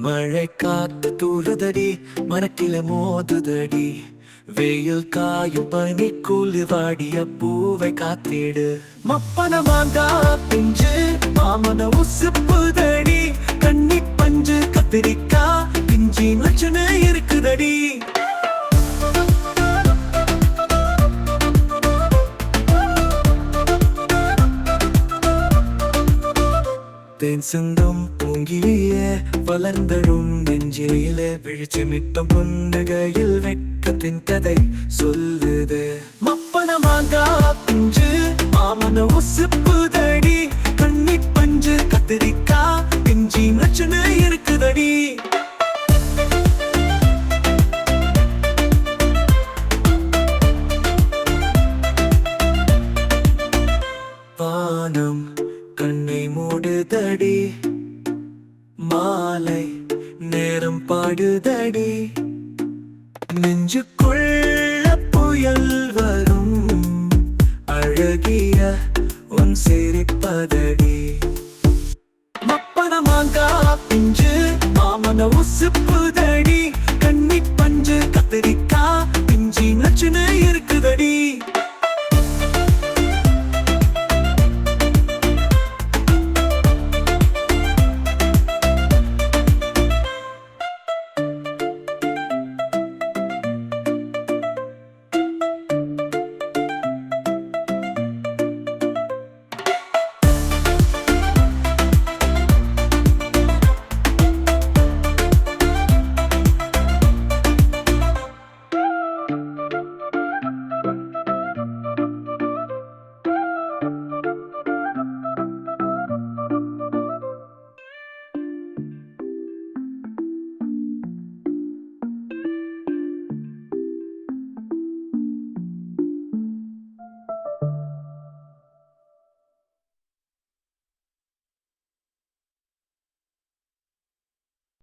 மழை காத்து தூளுதடி மனக்கில மோதுதடி. வெயில் காயும் பனி குளிர்வாடிய பூவை காத்திடு. மப்பன மாங்கா பிஞ்சு மாமன உசுப்புதடி. தேன் சிந்தும் பூங்கிலேயே வளர்ந்தழும் நெஞ்சிலே விழிச்சு மிட்டம் புன்னகையில் வெட்கத்தின் கதை சொல்லுது. மப்பனமாக பிஞ்சு மாமன உசுப்பு தடி கண்ணி பஞ்சு கத்திரிக்கா பிஞ்சி நச்சுன்னு இருக்குதடி. வானம் கண்ணை பாடுதடி. மாலை நேரம் பாடுதடி. நெஞ்சுக்குள்ள புயல் வரும். அழகிய உன் சிரிப்பதடி. மப்பனமாங்கா பிஞ்சு மாமன உசுப்பு